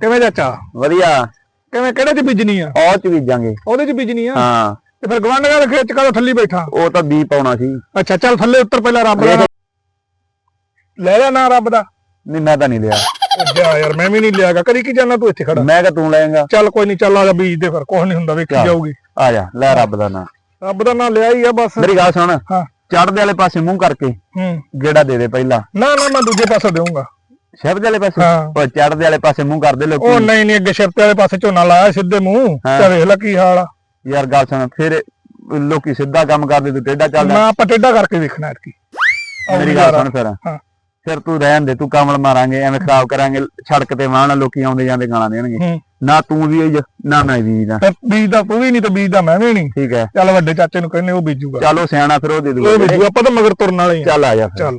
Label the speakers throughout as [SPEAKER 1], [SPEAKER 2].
[SPEAKER 1] ਕਿਵੇਂ ਚਾਚਾ?
[SPEAKER 2] ਵਧੀਆ।
[SPEAKER 1] ਕਿਵੇਂ ਕਿਹੜੇ ਚ ਬੀਜਣੀ ਆ?
[SPEAKER 2] ਉਹ ਚ ਬੀਜਾਂਗੇ।
[SPEAKER 1] ਉਹਦੇ ਚ ਬੀਜਣੀ ਆ?
[SPEAKER 2] ਹਾਂ।
[SPEAKER 1] ਤੇ ਫਿਰ ਗਵਾਂਢੀਆਂ ਦੇ ਖੇਤ ਚ ਕਦੋਂ ਥੱਲੀ ਬੈਠਾ?
[SPEAKER 2] ਉਹ ਤਾਂ ਬੀ ਪਾਉਣਾ ਸੀ।
[SPEAKER 1] ਅੱਛਾ ਚੱਲ ਥੱਲੇ ਉੱਤਰ ਪਹਿਲਾਂ ਰੱਬ ਦਾ ਲੈ ਲਿਆ ਨਾ ਰੱਬ ਦਾ?
[SPEAKER 2] ਨਹੀਂ ਮੈਂ ਤਾਂ ਨਹੀਂ ਲਿਆ।
[SPEAKER 1] ਅੱਛਾ ਯਾਰ ਮੈਂ ਵੀ ਨਹੀਂ ਲਿਆਗਾ। ਕਰੀ ਕੀ ਜਾਣਾ ਤੂੰ ਇੱਥੇ ਖੜਾ?
[SPEAKER 2] ਮੈਂ ਕਿ ਤੂੰ ਲਏਗਾ।
[SPEAKER 1] ਚੱਲ ਕੋਈ ਨਹੀਂ ਚੱਲ ਆ ਜਾ ਬੀਜ ਦੇ ਫਿਰ। ਕੁਝ ਨਹੀਂ ਹੁੰਦਾ ਵੇਖੀ। ਜਾਊਗੀ।
[SPEAKER 2] ਆ ਜਾ ਲੈ ਰੱਬ ਦਾ ਨਾਂ
[SPEAKER 1] ਰੱਬ ਦਾ ਨਾਂ ਲਿਆ ਹੀ ਆ ਬਸ।
[SPEAKER 2] ਮੇਰੀ ਗੱਲ ਸੁਣ।
[SPEAKER 1] ਹਾਂ।
[SPEAKER 2] ਚੜ੍ਹਦੇ ਵਾਲੇ ਪਾਸੇ ਮੂੰਹ ਕਰਕੇ
[SPEAKER 1] ਹੂੰ।
[SPEAKER 2] ਗੇੜਾ ਦੇ ਦੇ ਪਹਿਲਾਂ।
[SPEAKER 1] ਨਾ ਨਾ ਮੈਂ ਦੂਜੇ ਪਾਸੇ ਦੇਵਾਂਗਾ
[SPEAKER 2] ਸ਼ਬਦ ਵਾਲੇ ਪਾਸੇ?
[SPEAKER 1] ਹਾਂ।
[SPEAKER 2] ਉਹ ਚੜ੍ਹਦੇ ਵਾਲੇ ਪਾਸੇ ਮੂੰਹ ਕਰਦੇ
[SPEAKER 1] ਉਹ
[SPEAKER 2] ਲੋਕੀ
[SPEAKER 1] ਨਹੀਂ ਨਹੀਂ ਅੱਗੇ ਸ਼ਿਫਟ ਵਾਲੇ ਪਾਸੇ ਝੋਨਾ ਲਾਇਆ ਸਿੱਧੇ ਮੂੰਹ।
[SPEAKER 2] ਹਾਂ।
[SPEAKER 1] ਤੇ ਵੇਖ ਲੈ ਕੀ ਹਾਲ ਆ।
[SPEAKER 2] ਯਾਰ ਗੱਲ ਸੁਣ ਫਿਰ ਲੋਕੀ ਸਿੱਧਾ ਕੰਮ ਕਰਦੇ ਤੂੰ ਟੇਢਾ ਚੱਲਦਾ।
[SPEAKER 1] ਮੈਂ ਆਪਾਂ ਟੇਢਾ ਕਰਕੇ ਵੇਖਣਾ ਐਤਕੀ।
[SPEAKER 2] ਮੇਰੀ ਗੱਲ ਸੁਣ ਫਿਰ।
[SPEAKER 1] ਹਾਂ।
[SPEAKER 2] ਫਿਰ ਤੂੰ ਰਹਿਣ ਦੇ ਤੂੰ ਕਮਲ ਮਾਰਾਂਗੇ ਐਵੇਂ ਖਰਾਬ ਕਰਾਂਗੇ ਸੜਕ ਤੇ ਵਾਹਣ ਲੋਕੀ ਆਉਂਦੇ ਜਾਂਦੇ ਗਾਲਾਂ ਦੇਣਗੇ।
[SPEAKER 1] ਹੂੰ।
[SPEAKER 2] ਨਾ ਤੂੰ ਵੀ ਨਾ ਮੈਂ ਬੀਜਦਾ
[SPEAKER 1] ਤੇ ਬੀਜ ਦਾ ਤੂੰ ਵੀ ਨਹੀਂ ਤੇ ਬੀਜ ਦਾ ਮੈਂ ਵੀ ਨਹੀਂ।
[SPEAKER 2] ਠੀਕ ਹੈ।
[SPEAKER 1] ਚੱਲ ਵੱਡੇ ਚਾਚੇ ਨੂੰ ਕਹਿੰਦੇ ਉਹ ਬੀਜੂਗਾ।
[SPEAKER 2] ਚਲੋ ਸਿਆਣਾ ਫਿਰ ਉਹ ਦੇ
[SPEAKER 1] ਉਹ
[SPEAKER 2] ਦੂਗਾ
[SPEAKER 1] ਬੀਜੂ ਆਪਾਂ ਤਾਂ ਮਗਰ ਤੁਰਨ ਵਾਲੇ ਆ।
[SPEAKER 2] ਚੱਲ ਆ ਜਾ ਫਿਰ।
[SPEAKER 1] ਚੱਲ।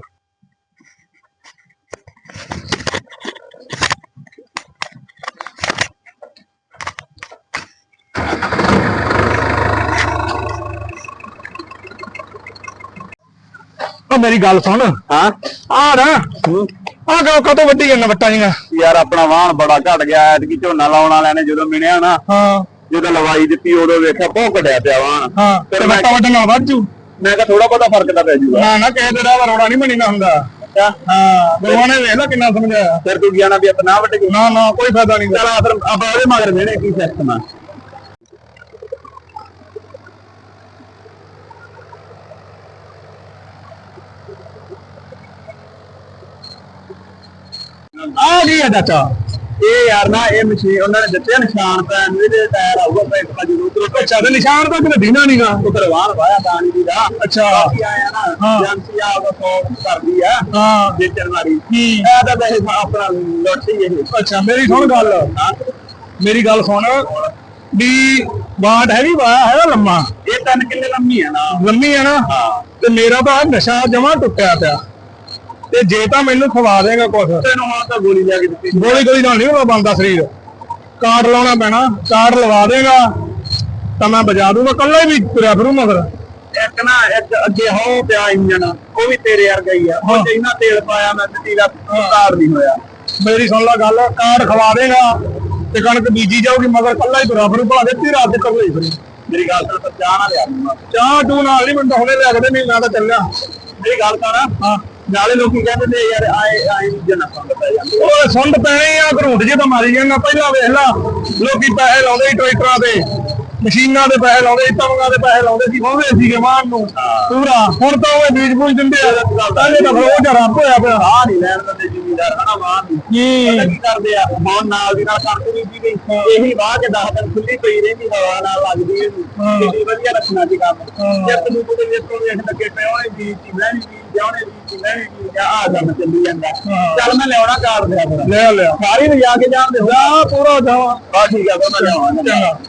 [SPEAKER 1] ਉਹ ਮੇਰੀ ਗੱਲ ਸੁਣ।
[SPEAKER 2] ਹਾਂ।
[SPEAKER 1] ਆ ਨਾ ਆ ਕਾ ਕਾ ਤੋਂ ਵੱਡੀ ਜਾਂਦਾ ਵੱਟਾਂ ਜੀਆਂ?
[SPEAKER 2] ਯਾਰ ਆਪਣਾ ਵਾਹਣ ਬੜਾ ਘਟ ਗਿਆ ਐਤਕੀ ਝੋਨਾ ਲਾਉਣ ਵਾਲਿਆਂ ਨੇ ਜਦੋਂ ਮਿਣਿਆ ਨਾ
[SPEAKER 1] ਹਾਂ।
[SPEAKER 2] ਜਦੋਂ ਲਵਾਈ ਦਿੱਤੀ ਉਦੋਂ ਵੇਖਿਆ ਬਹੁਤ ਘਟਿਆ ਪਿਆ ਵਾਹਣ
[SPEAKER 1] ਹਾਂ ਤੇ ਵੱਟਾ ਵੱਡਾ ਨਾਲ ਵੱਜੂ
[SPEAKER 2] ਮੈਂ ਕਿਹਾ ਥੋੜਾ ਬਹੁਤਾ ਫ਼ਰਕ ਤਾਂ ਪੈ ਜਾਊਗਾ
[SPEAKER 1] ਨਾ ਨਾ ਕਿਸੇ ਦੇ ਰਾਹ ਰੋੜਾ ਨਹੀਂ ਬਣੀਦਾ ਹੁੰਦਾ। ਹਾਂ ਦੋਵਾਂ ਨੇ ਵੇਖ ਲੈ ਕਿੰਨਾ ਸਮਝਾਇਆ।
[SPEAKER 2] ਫਿਰ ਤੂੰ ਗਿਆ ਨਾ ਵੀ ਆਪਣਾ ਵੱਟ ਗਈ
[SPEAKER 1] ਨਾ ਨਾ ਕੋਈ ਫਾਇਦਾ ਨਹੀਂ।
[SPEAKER 2] ਚਲ ਆ ਫਿਰ ਆਪਾਂ ਉਹਦੇ ਮਗਰ ਵੇਣੇ ਕੀ ਸਿਸਟਮ ਆ।
[SPEAKER 1] ਆ ਗਈ ਆ ਚਾਚਾ
[SPEAKER 2] ਇਹ ਯਾਰ ਨਾ ਇਹ ਮਸ਼ੀਨ ਉਹਨਾਂ ਨੇ ਦਿੱਤੇ ਨਿਸ਼ਾਨ ਪੈਣ ਨੂੰ ਇਹਦੇ ਟਾਇਰ ਆਊਗਾ ਪੈਟ ਪਾ ਜਦੋਂ ਉਧਰੋਂ
[SPEAKER 1] ਅੱਛਾ ਤੇ ਨਿਸ਼ਾਨ ਤਾਂ ਕਿਤੇ ਦੀਨਾ ਨਹੀਂਗਾ
[SPEAKER 2] ਉਧਰ ਵਾਹਣ ਵਾਇਆ ਦਾਣੀ ਦੀ ਦਾ
[SPEAKER 1] ਅੱਛਾ।
[SPEAKER 2] ਬਾਕੀ ਆਇਆ ਨਾ
[SPEAKER 1] ਹਾਂ।
[SPEAKER 2] ਏਜੰਸੀ ਆ ਉਹ ਸੌ ਕਰਦੀ ਆ।
[SPEAKER 1] ਹਾਂ।
[SPEAKER 2] ਵੇਚਣ ਵਾਲੀ।
[SPEAKER 1] ਕੀ
[SPEAKER 2] ਇਹ ਤਾਂ ਵੈਸੇ ਆਪਣਾ ਲੋਟੀ ਇਹ।
[SPEAKER 1] ਅੱਛਾ ਮੇਰੀ ਸੁਣ ਗੱਲ।
[SPEAKER 2] ਹਾਂ।
[SPEAKER 1] ਮੇਰੀ ਗੱਲ ਸੁਣ। ਵੀ ਬਾਟ ਹੈਗੀ ਵਾ ਹੈਗਾ ਲੰਮਾ?
[SPEAKER 2] ਇਹ ਤਿੰਨ ਕਿੱਲੇ ਲੰਮੀ ਆ ਨਾ।
[SPEAKER 1] ਲੰਮੀ ਆ ਨਾ?
[SPEAKER 2] ਹਾਂ।
[SPEAKER 1] ਤੇ ਮੇਰਾ ਤਾਂ ਨਸ਼ਾ ਜਮਾ ਟੁੱਟਿਆ ਪਿਆ। ਤੇ ਜੇ ਤਾਂ ਮੈਨੂੰ ਖਵਾ ਦੇਗਾ ਕੁਛ।
[SPEAKER 2] ਤੈਨੂੰ ਹੁਣ ਤਾਂ ਗੋਲੀ ਲਿਆ ਕੇ ਦਿੱਤੀ।
[SPEAKER 1] ਗੋਲੀ ਗੋਲੀ ਨਾਲ ਨਹੀਂ ਉਹ ਬੰਦਾ ਸਰੀਰ। ਕਾਰਡ ਲਾਉਣਾ ਪੈਣਾ ਕਾਰਡ ਲਵਾ ਦੇਗਾ। ਤਾਂ ਮੈਂ ਬਜਾ ਦੂੰਗਾ ਕੱਲਾ ਹੀ ਵੀ ਤੁਰਿਆ ਫਿਰੂ ਮਗਰ।
[SPEAKER 2] ਇੱਕ ਨਾ ਇੱਕ ਅੱਗੇ ਹੋ ਪਿਆ ਇੰਜਨ ਉਹ ਵੀ ਤੇਰੇ ਵਰਗਾ ਹੀ ਆ। ਉਹ ਇੰਨਾ ਤੇਲ ਪਾਇਆ ਮੈਂ ਤੇ ਤੇਰਾ ਕਾਰ ਨਹੀਂ ਹੋਇਆ।
[SPEAKER 1] ਮੇਰੀ ਸੁਣ ਲੈ ਗੱਲ ਕਾਰਡ ਖਵਾ ਦੇਗਾ ਤੇ ਕਣਕ ਬੀਜੀ ਜਾਊਗੀ ਮਗਰ ਕੱਲਾ ਹੀ ਤੁਰਿਆ ਫਿਰੂ ਭਲਾ ਦਿੱਤੀ ਰਾਤ ਦੇ ਕੱਲੇ ਹੀ ਫਿਰੂ।
[SPEAKER 2] ਮੇਰੀ ਗੱਲ ਤਾਂ ਚਾਹ ਨਾ ਲਿਆ।
[SPEAKER 1] ਚਾਹ ਤੂੰ ਨਾਲ ਨਹੀਂ ਮੈਨੂੰ ਤਾਂ ਹੁਣੇ ਲਿਆ ਕੇ ਦੇ ਨਹੀਂ ਮੈਂ ਤਾਂ ਚੱਲਿਆ।
[SPEAKER 2] ਮੇਰੀ ਗੱਲ ਕਰ
[SPEAKER 1] ਹਾਂ।
[SPEAKER 2] ਨਾਲੇ ਲੋਕੀ ਕਹਿੰਦੇ ਨੇ, ਯਾਰ, ਆਏ ਆਏ ਇੰਜਨ ਸੰਗ ਪੈ ਜਾਂਦੇ
[SPEAKER 1] ਉਹ ਸੁੰਡ ਪੈਣੇ ਆ ਘਰੂਟ ਜੇ ਤਾਂ ਮਾਰੀ ਜਾਣਾ ਪਹਿਲਾਂ ਵੇਖ ਲਾ, ਲੋਕੀ ਪੈਸੇ ਲਾਉਂਦੇ ਸੀ ਟਰੈਕਟਰਾਂ ਤੇ। ਮਸ਼ੀਨਾਂ ਦੇ ਪੈਸੇ ਲਾਉਂਦੇ ਸੀ ਤਵੀਆਂ ਦੇ ਪੈਸੇ ਲਾਉਂਦੇ ਸੀ ਉਹਦੇ ਸੀਗੇ ਮਾਨ ਨੂੰ। ਪੂਰਾ। ਹੁਣ ਤਾਂ ਉਹ ਬੀਜ ਬੂਜ ਦਿੰਦੇ ਆ। ਪਹਿਲੇ ਤਾਂ ਉਹ ਜਰਾ ਹੋਇਆ ਪਿਆ।
[SPEAKER 2] ਆ ਨਹੀਂ ਲੈਣ ਦਿੰਦੇ ਜ਼ਿਮੀਦਾਰ ਹਨਾ ਨਹੀਂ
[SPEAKER 1] ਕੀ
[SPEAKER 2] ਕਰਦੇ ਆ? ਹੁਣ ਨਾਲ ਦੀ ਨਾਲ ਕਣਕ ਬੀਜੀ ਗਈ। ਇਹੀ ਵਾਹ ਕੇ 10 ਦਿਨ ਖੁੱਲੀ ਪਈ ਰਹਿੰਦੀ ਹਵਾ ਨਾਲ ਲੱਗਦੀ ਹੈ
[SPEAKER 1] ਹਾਂ।
[SPEAKER 2] ਕਿੰਨੀ ਵਧੀਆ ਰੱਖਣਾ ਸੀ ਕੰਮ।
[SPEAKER 1] ਹਾਂ।
[SPEAKER 2] ਜੇ ਤੈਨੂੰ ਕੋਈ ਵੇਖੋ ਵੇਖ ਲੱਗੇ ਪਏ ਹੋਏ ਬੀਜ ਦੀ ਮੈਂ ਵੀ ਬੀਜ ਦੀ ਮੈਂ ਵੀ ਜਾ ਆ ਕੰਮ ਚੱਲੀ ਜਾਂਦਾ।
[SPEAKER 1] ਹਾਂ।
[SPEAKER 2] ਚੱਲ ਮੈਂ ਲਿਆਉਣਾ ਕਾਰ ਦੇ
[SPEAKER 1] ਲੈ ਲਿਆ।
[SPEAKER 2] ਸਾਰੀ ਨੂੰ ਜਾ ਕੇ ਜਾਣ ਦੇ
[SPEAKER 1] ਜਾ ਪੂਰਾ ਜਾਵਾ।
[SPEAKER 2] ਬਾ ਠੀਕ ਆ ਮੈਂ ਲਿਆਵਾਂਗਾ
[SPEAKER 1] ਚੰਗਾ।